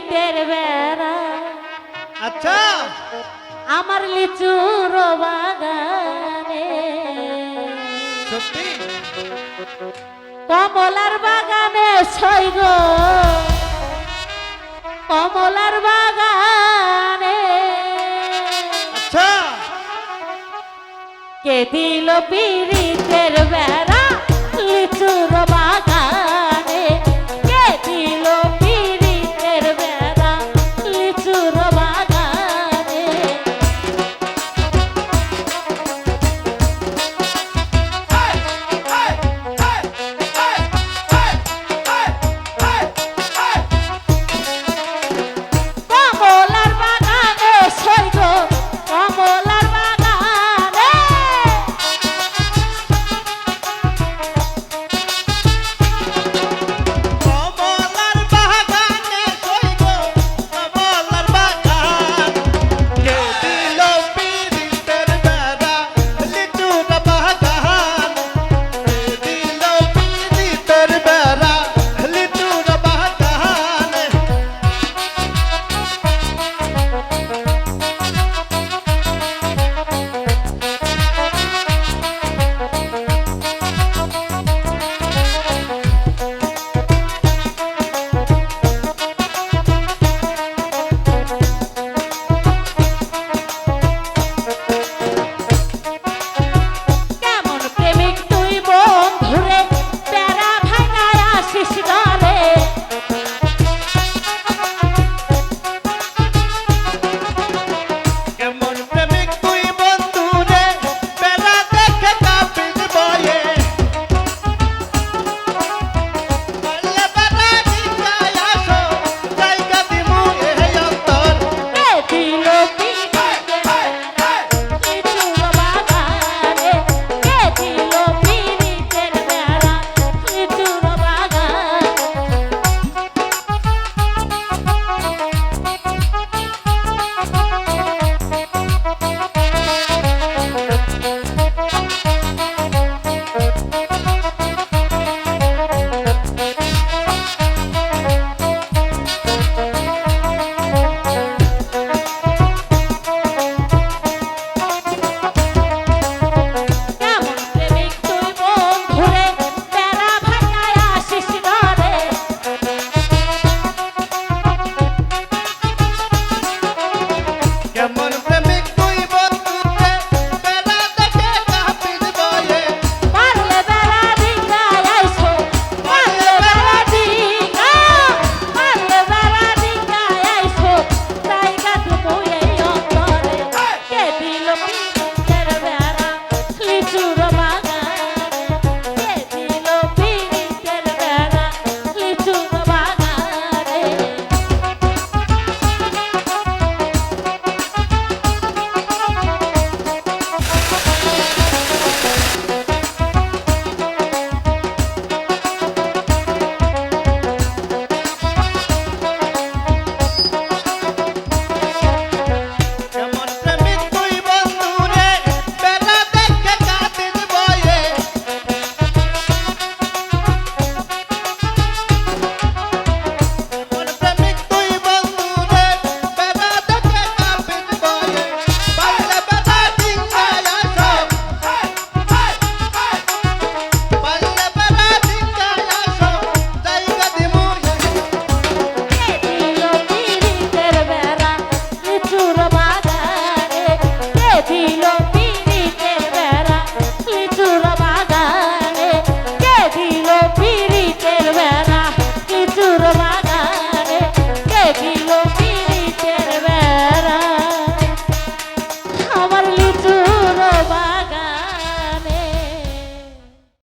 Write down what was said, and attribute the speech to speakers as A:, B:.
A: পিরিতের বেড়া।
B: আচ্ছা।
A: আমার লিচুর বাগানে
B: সত্যি?
A: কমলার বাগানে ছয় গো। কমলার বাগানে।
B: আচ্ছা।
A: কে দিল পিড়িতের বেড়া?